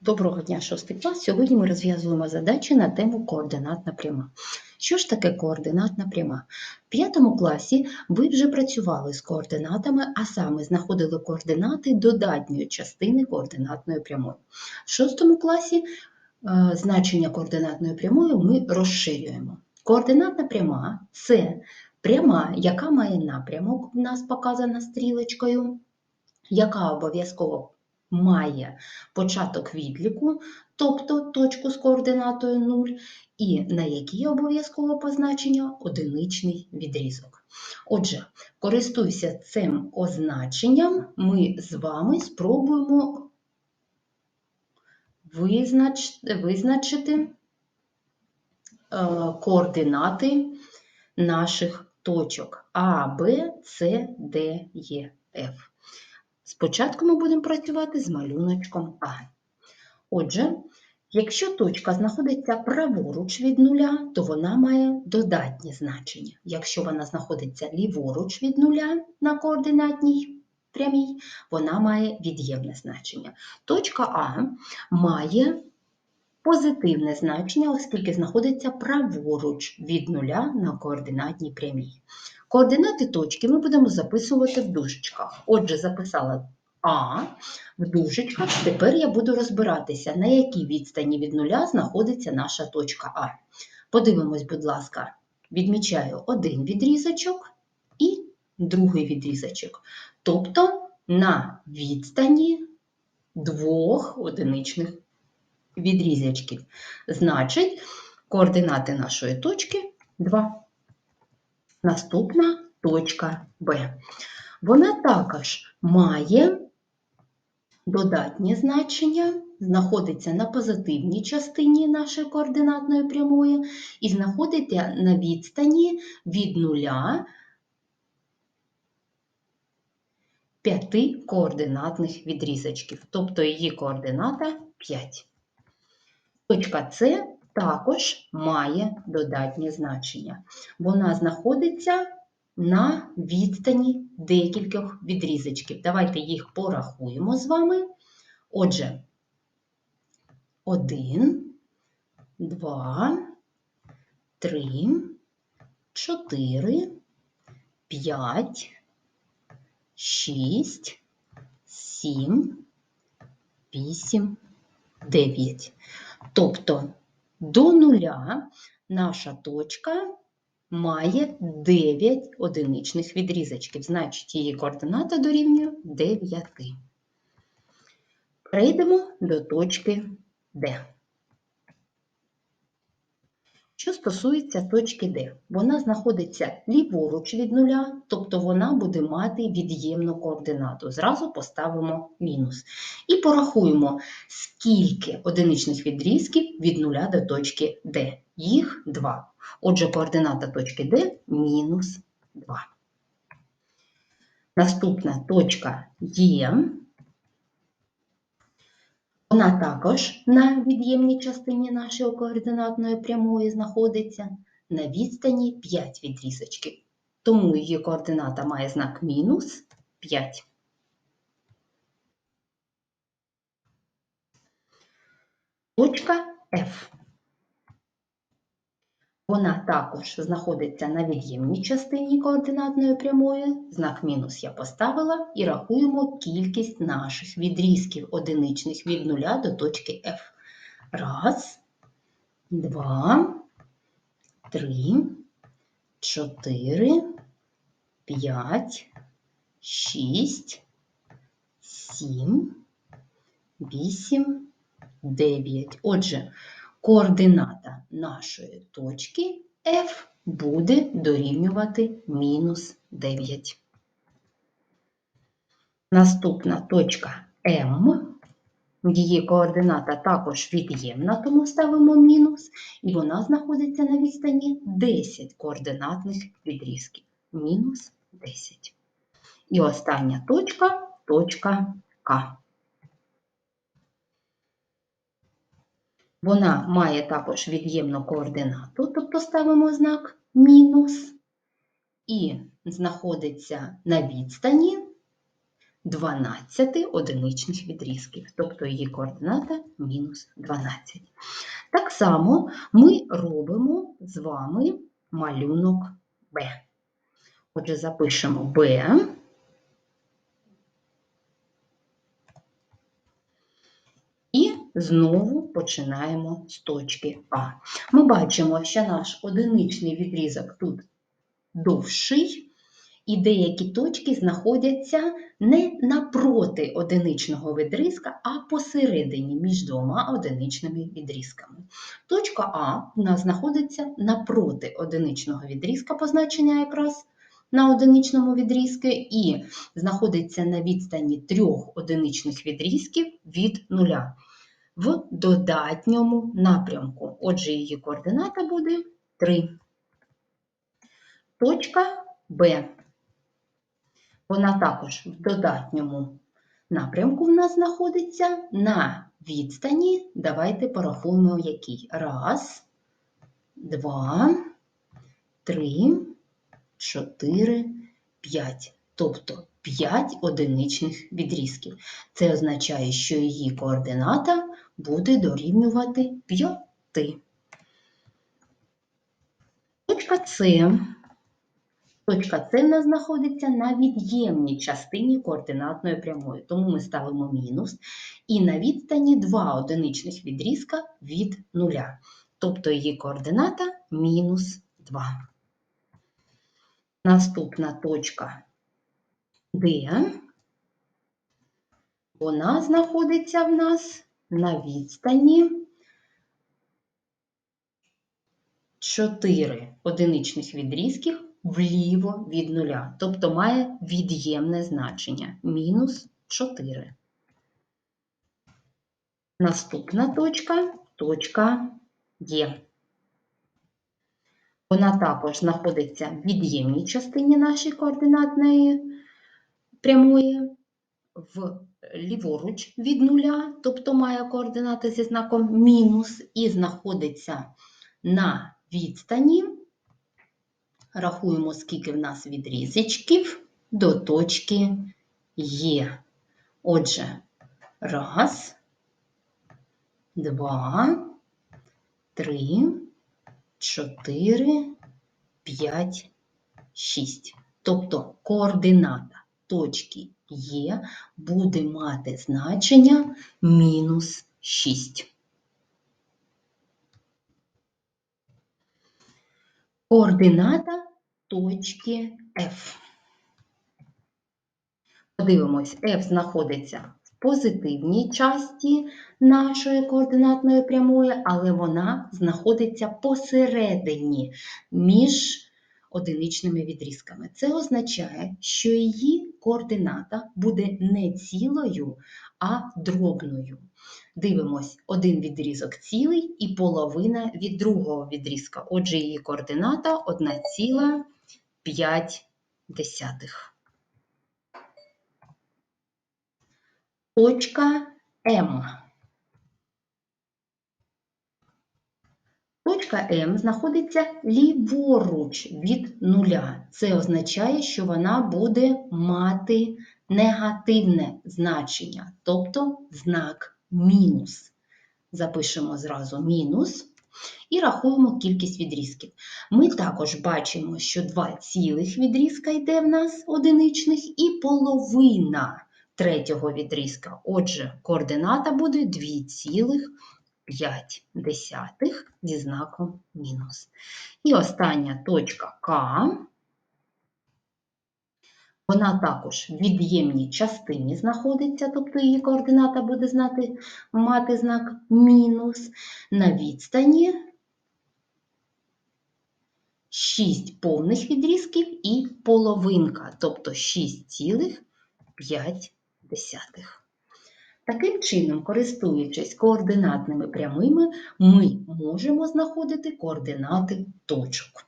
Доброго дня, 6 клас. Сьогодні ми розв'язуємо задачі на тему координатна пряма. Що ж таке координатна пряма? В 5 класі ви вже працювали з координатами, а саме знаходили координати додатньої частини координатної прямої. В 6 класі е, значення координатної прямої ми розширюємо. Координатна пряма це пряма, яка має напрямок, в нас показана стрілочкою, яка обов'язково має початок відліку, тобто точку з координатою 0, і на якій обов'язково позначення одиничний відрізок. Отже, користуйся цим означенням, ми з вами спробуємо визначити е, координати наших точок А, Б, С, Д, Е, Ф. Спочатку ми будемо працювати з малюночком А. Отже, якщо точка знаходиться праворуч від нуля, то вона має додатнє значення. Якщо вона знаходиться ліворуч від нуля на координатній прямій, вона має від'ємне значення. Точка А має позитивне значення, оскільки знаходиться праворуч від нуля на координатній прямій. Координати точки ми будемо записувати в дужечках. Отже, записала А в дужечках. Тепер я буду розбиратися, на якій відстані від нуля знаходиться наша точка А. Подивимось, будь ласка, відмічаю один відрізочок і другий відрізочок. Тобто на відстані двох одиничних відрізочків. Значить, координати нашої точки 2. Наступна точка Б. Вона також має додатнє значення, знаходиться на позитивній частині нашої координатної прямої і знаходиться на відстані від нуля п'яти координатних відрізочків, тобто її координата 5. Точка С також має додатнє значення. Вона знаходиться на відстані декількох відрізочків. Давайте їх порахуємо з вами. Отже, 1, 2, 3, 4, 5, 6, 7, 8, 9. Тобто до нуля наша точка має 9 одиничних відрізочків, значить її координата дорівнює 9. Прийдемо до точки Д. Що стосується точки Д, вона знаходиться ліворуч від нуля, тобто вона буде мати від'ємну координату. Зразу поставимо мінус. І порахуємо, скільки одиничних відрізків від нуля до точки Д. Їх 2. Отже, координата точки Д мінус 2. Наступна точка Є. Вона також на від'ємній частині нашої координатної прямої знаходиться на відстані 5 відрізочки. Тому її координата має знак мінус 5. Точка F. Вона також знаходиться на від'ємній частині координатної прямої. Знак мінус я поставила і рахуємо кількість наших відрізків одиничних від нуля до точки F. Раз, два, три, чотири, п'ять, шість, сім, вісім, дев'ять. Отже, координата нашої точки F буде дорівнювати мінус 9. Наступна точка М. Її координата також від'ємна, тому ставимо мінус, і вона знаходиться на відстані 10 координатних відрізків. Мінус 10. І остання точка точка К. Вона має також від'ємну координату, тобто ставимо знак мінус, і знаходиться на відстані 12 одиничних відрізків, тобто її координата мінус 12. Так само ми робимо з вами малюнок Б. Отже, запишемо Б. І знову починаємо з точки А. Ми бачимо, що наш одиничний відрізок тут довший, і деякі точки знаходяться не напроти одиничного відрізка, а посередині між двома одиничними відрізками. Точка А у нас знаходиться напроти одиничного відрізка, позначення якраз на одиничному відрізку, і знаходиться на відстані трьох одиничних відрізків від нуля в додатньому напрямку. Отже, її координата буде 3. Точка Б. Вона також в додатньому напрямку в нас знаходиться на відстані. Давайте порахуємо який. Раз, два, три, чотири, п'ять. Тобто 5 одиничних відрізків. Це означає, що її координата буде дорівнювати 5. Точка С. Точка С в нас знаходиться на від'ємній частині координатної прямої, тому ми ставимо мінус. І на відстані 2 одиничних відрізка від нуля. Тобто її координата мінус 2. Наступна точка Д. Вона знаходиться в нас на відстані 4 одиничних відрізків вліво від нуля, тобто має від'ємне значення мінус 4. Наступна точка точка Є. Вона також знаходиться в від'ємній частині нашої координатної прямої в ліворуч від нуля, тобто має координати зі знаком мінус, і знаходиться на відстані. Рахуємо, скільки в нас відрізочків до точки Є. Отже, раз, два, три, чотири, п'ять, шість. Тобто координата точки Є буде мати значення мінус 6. Координата точки F. Подивимось, F знаходиться в позитивній часті нашої координатної прямої, але вона знаходиться посередині між одиничними відрізками. Це означає, що її координата буде не цілою, а дробною. Дивимось, один відрізок цілий і половина від другого відрізка. Отже, її координата 1,5. Точка М. Точка М знаходиться ліворуч від нуля. Це означає, що вона буде мати негативне значення, тобто знак мінус. Запишемо зразу мінус і рахуємо кількість відрізків. Ми також бачимо, що два цілих відрізка йде в нас одиничних, і половина третього відрізка. Отже, координата буде 2 цілих 5 десятих зі знаком мінус. І остання точка К. Вона також в від'ємній частині знаходиться, тобто її координата буде знати, мати знак мінус. На відстані 6 повних відрізків і половинка, тобто 6,5. Таким чином, користуючись координатними прямими, ми можемо знаходити координати точок.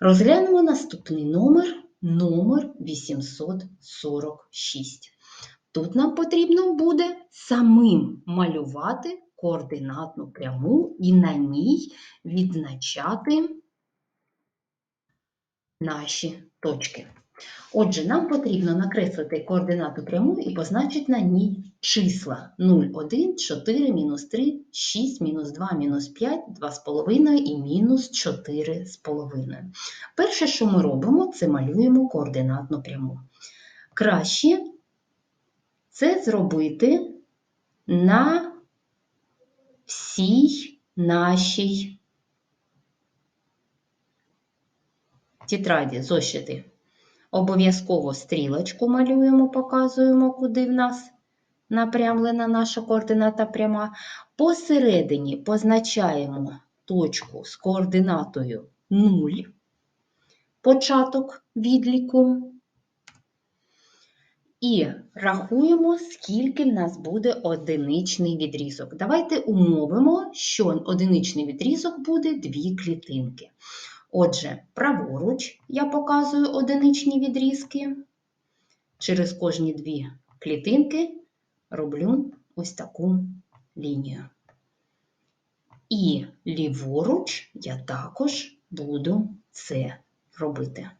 Розглянемо наступний номер номер 846. Тут нам потрібно буде самим малювати координатну пряму і на ній відзначати наші точки. Отже, нам потрібно накреслити координату пряму і позначити на ній числа 0, 1, 4, мінус 3, 6, мінус 2, мінус 5, 2,5 і мінус 4,5. Перше, що ми робимо, це малюємо координатну пряму. Краще це зробити на всій нашій тетраді зошити. Обов'язково стрілочку малюємо, показуємо, куди в нас напрямлена наша координата пряма. Посередині позначаємо точку з координатою 0, початок відліку. І рахуємо, скільки в нас буде одиничний відрізок. Давайте умовимо, що одиничний відрізок буде дві клітинки. Отже, праворуч я показую одиничні відрізки. Через кожні дві клітинки роблю ось таку лінію. І ліворуч я також буду це робити.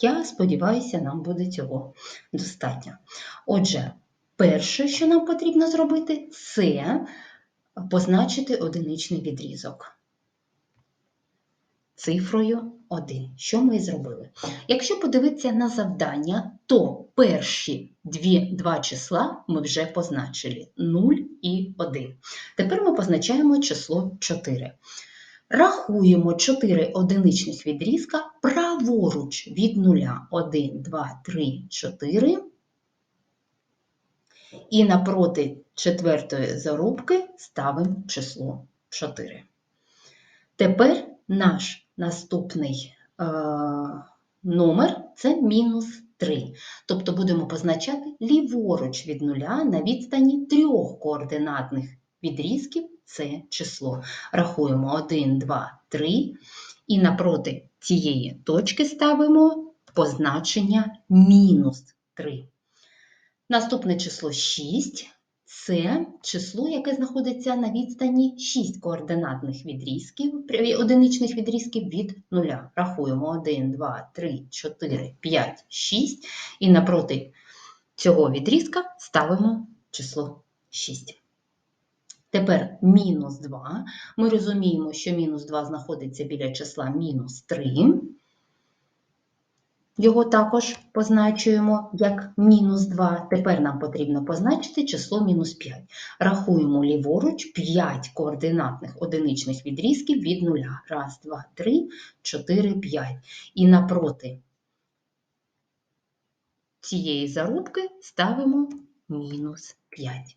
Я сподіваюся, нам буде цього достатньо. Отже, перше, що нам потрібно зробити, це позначити одиничний відрізок цифрою 1. Що ми і зробили? Якщо подивитися на завдання, то перші дві, два числа ми вже позначили 0 і 1. Тепер ми позначаємо число 4. Рахуємо 4 одиничних відрізка праворуч від 0. 1, 2, 3, 4. І напроти четвертої зарубки ставимо число 4. Тепер наш наступний е, номер це мінус 3. Тобто будемо позначати ліворуч від 0 на відстані трьох координатних відрізків це число. Рахуємо 1, 2, 3. І напроти цієї точки ставимо позначення мінус 3. Наступне число 6 це число, яке знаходиться на відстані 6 координатних відрізків, одиничних відрізків від 0. Рахуємо 1, 2, 3, 4, 5, 6. І напроти цього відрізка ставимо число 6. Тепер мінус 2. Ми розуміємо, що мінус 2 знаходиться біля числа мінус 3. Його також позначуємо як мінус 2. Тепер нам потрібно позначити число мінус 5. Рахуємо ліворуч 5 координатних одиничних відрізків від 0. Раз, два, три, 4, 5. І напроти цієї зарубки ставимо мінус 5.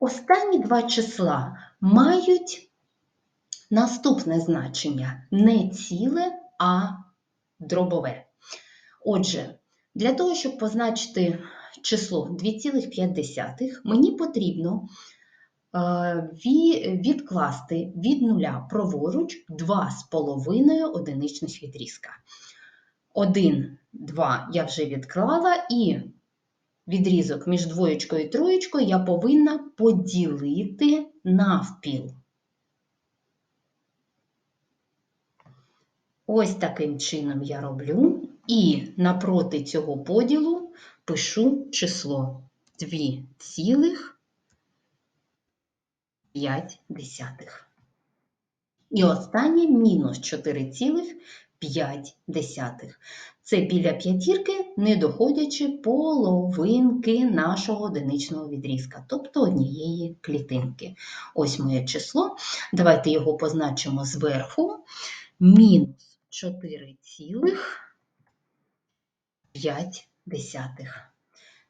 Останні два числа мають наступне значення не ціле, а дробове. Отже, для того, щоб позначити число 2,5, мені потрібно е, відкласти від нуля праворуч 2,5 одиничних відрізка. 1, 2 я вже відклала, і відрізок між двоєчкою і троєчкою я повинна поділити навпіл. Ось таким чином я роблю. І напроти цього поділу пишу число 2,5. І останнє мінус 4,5. Це біля п'ятірки, не доходячи половинки нашого одиничного відрізка, тобто однієї клітинки. Ось моє число. Давайте його позначимо зверху. Мінус 4, 5 десятих.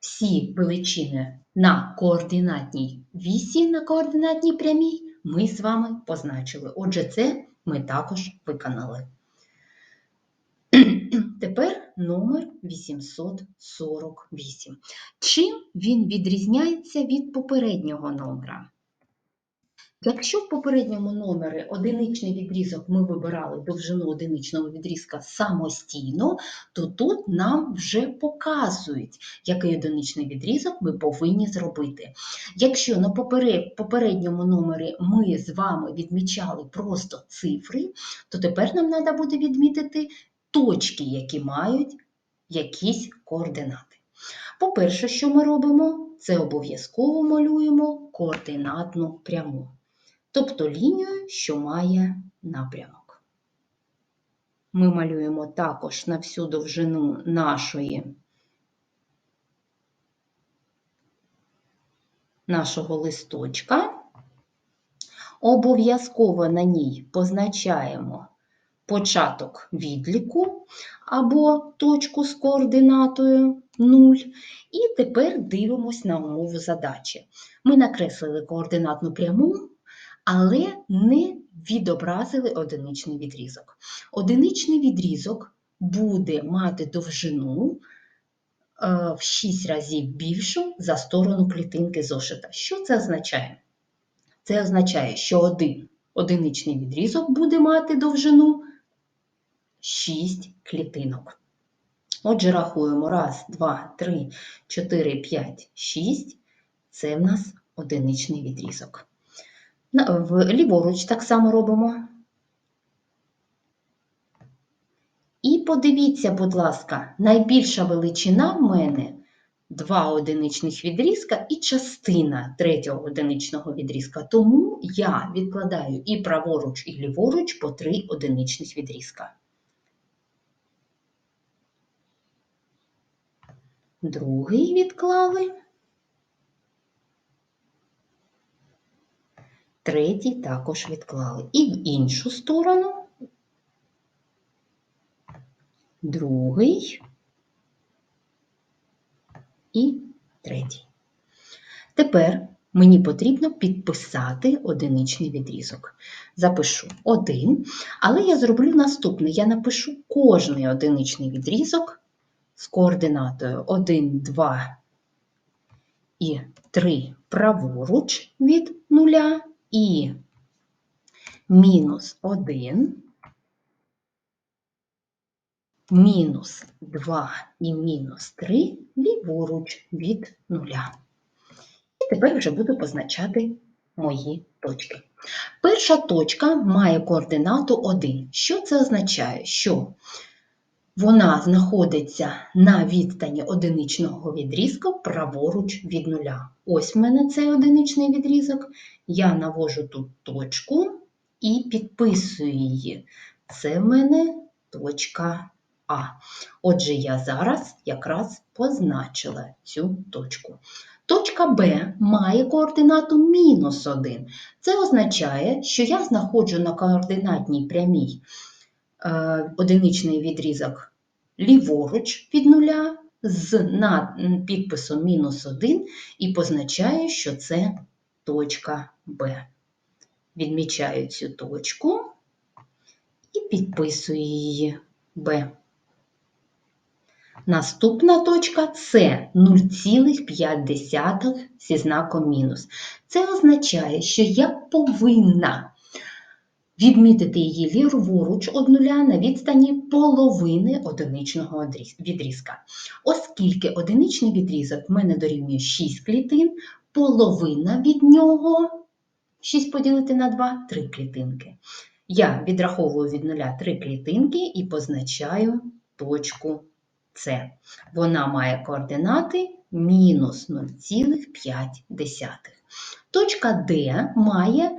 Всі величини на координатній вісі, на координатній прямій ми з вами позначили. Отже, це ми також виконали. Тепер номер 848. Чим він відрізняється від попереднього номера? Якщо в попередньому номері одиничний відрізок ми вибирали довжину одиничного відрізка самостійно, то тут нам вже показують, який одиничний відрізок ми повинні зробити. Якщо на попередньому номері ми з вами відмічали просто цифри, то тепер нам треба буде відмітити точки, які мають якісь координати. По-перше, що ми робимо? Це обов'язково малюємо координатну пряму, тобто лінію, що має напрямок. Ми малюємо також на всю довжину нашої, нашого листочка. Обов'язково на ній позначаємо початок відліку або точку з координатою 0. І тепер дивимось на умову задачі. Ми накреслили координатну пряму, але не відобразили одиничний відрізок. Одиничний відрізок буде мати довжину е, в 6 разів більшу за сторону клітинки зошита. Що це означає? Це означає, що один одиничний відрізок буде мати довжину 6 клітинок. Отже, рахуємо. Раз, два, три, чотири, п'ять, шість. Це в нас одиничний відрізок. Ліворуч так само робимо. І подивіться, будь ласка, найбільша величина в мене два одиничних відрізка і частина третього одиничного відрізка. Тому я відкладаю і праворуч, і ліворуч по три одиничних відрізка. Другий відклали. Третій також відклали. І в іншу сторону. Другий і третій. Тепер мені потрібно підписати одиничний відрізок. Запишу один, але я зроблю наступне. Я напишу кожний одиничний відрізок з координатою 1, 2 і 3 праворуч від нуля і мінус 1, мінус 2 і мінус 3 ліворуч від нуля. І тепер вже буду позначати мої точки. Перша точка має координату 1. Що це означає? Що вона знаходиться на відстані одиничного відрізка праворуч від нуля. Ось в мене цей одиничний відрізок. Я навожу тут точку і підписую її. Це в мене точка А. Отже, я зараз якраз позначила цю точку. Точка Б має координату мінус 1. Це означає, що я знаходжу на координатній прямій одиничний відрізок ліворуч від нуля з над підписом мінус 1 і позначаю, що це точка Б. Відмічаю цю точку і підписую її Б. Наступна точка це 0,5 зі знаком мінус. Це означає, що я повинна відмітити її ліворуч од нуля на відстані половини одиничного відрізка. Оскільки одиничний відрізок в мене дорівнює 6 клітин, половина від нього 6 поділити на 2 3 клітинки. Я відраховую від нуля 3 клітинки і позначаю точку С. Вона має координати мінус 0,5. Точка Д має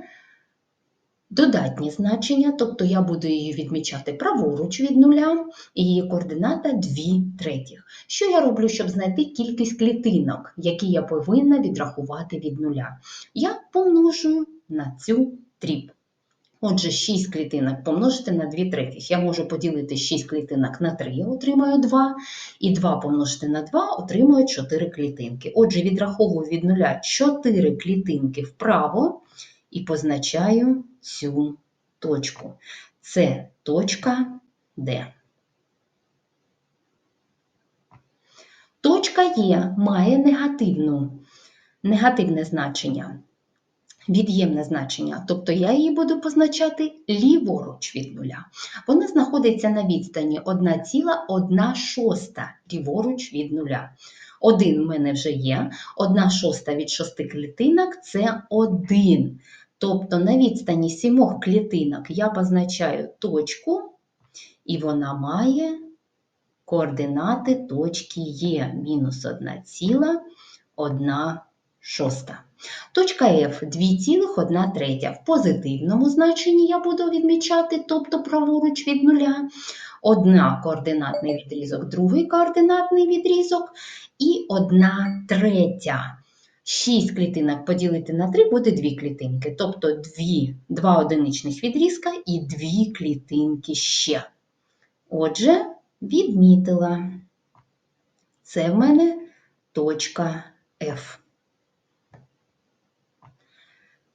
додатні значення, тобто я буду її відмічати праворуч від нуля, і її координата 2 третіх. Що я роблю, щоб знайти кількість клітинок, які я повинна відрахувати від нуля? Я помножую на цю дріб. Отже, 6 клітинок помножити на 2 третіх. Я можу поділити 6 клітинок на 3, отримаю 2, і 2 помножити на 2, отримую 4 клітинки. Отже, відраховую від нуля 4 клітинки вправо і позначаю цю точку. Це точка Д. Точка Е має негативну, негативне значення. від'ємне значення, тобто я її буду позначати ліворуч від нуля. Вона знаходиться на відстані 1,1 шоста ліворуч від нуля. Один в мене вже є, 1 шоста від шести клітинок це 1. Тобто на відстані сімох клітинок я позначаю точку, і вона має координати точки Є мінус 1,1 шоста. Точка F 2,1 третя. В позитивному значенні я буду відмічати, тобто праворуч від нуля. Одна координатний відрізок, другий координатний відрізок і одна третя. 6 клітинок поділити на 3 буде 2 клітинки, тобто 2, 2 одиничних відрізка і 2 клітинки ще. Отже, відмітила. Це в мене точка F.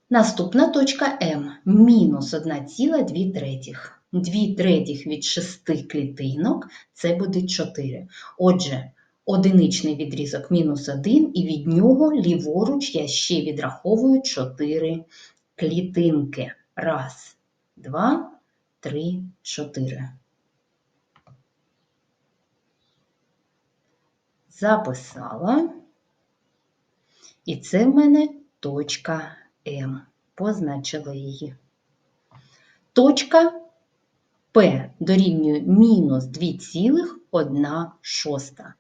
Наступна точка М мінус 1,2 третіх. 2 третіх від 6 клітинок це буде 4. Отже, одиничний відрізок мінус 1, і від нього ліворуч я ще відраховую 4 клітинки. Раз, два, три, чотири. Записала. І це в мене точка М. Позначила її. Точка П дорівнює мінус 2,1 шоста.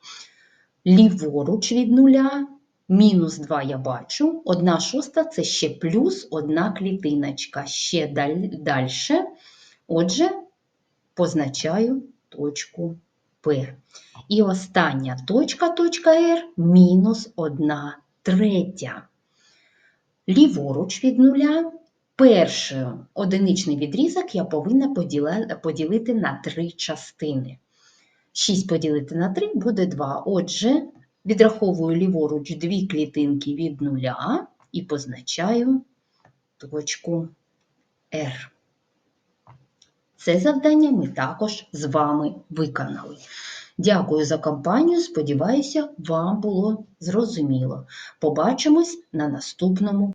Ліворуч від нуля, мінус 2 я бачу, 1 шоста це ще плюс одна клітиночка. Ще далі. Отже, позначаю точку П. І остання точка, точка Р, мінус 1 третя. Ліворуч від нуля перший одиничний відрізок я повинна поділити на три частини. 6 поділити на 3 буде 2. Отже, відраховую ліворуч дві клітинки від нуля і позначаю точку R. Це завдання ми також з вами виконали. Дякую за компанію. Сподіваюся, вам було зрозуміло. Побачимось на наступному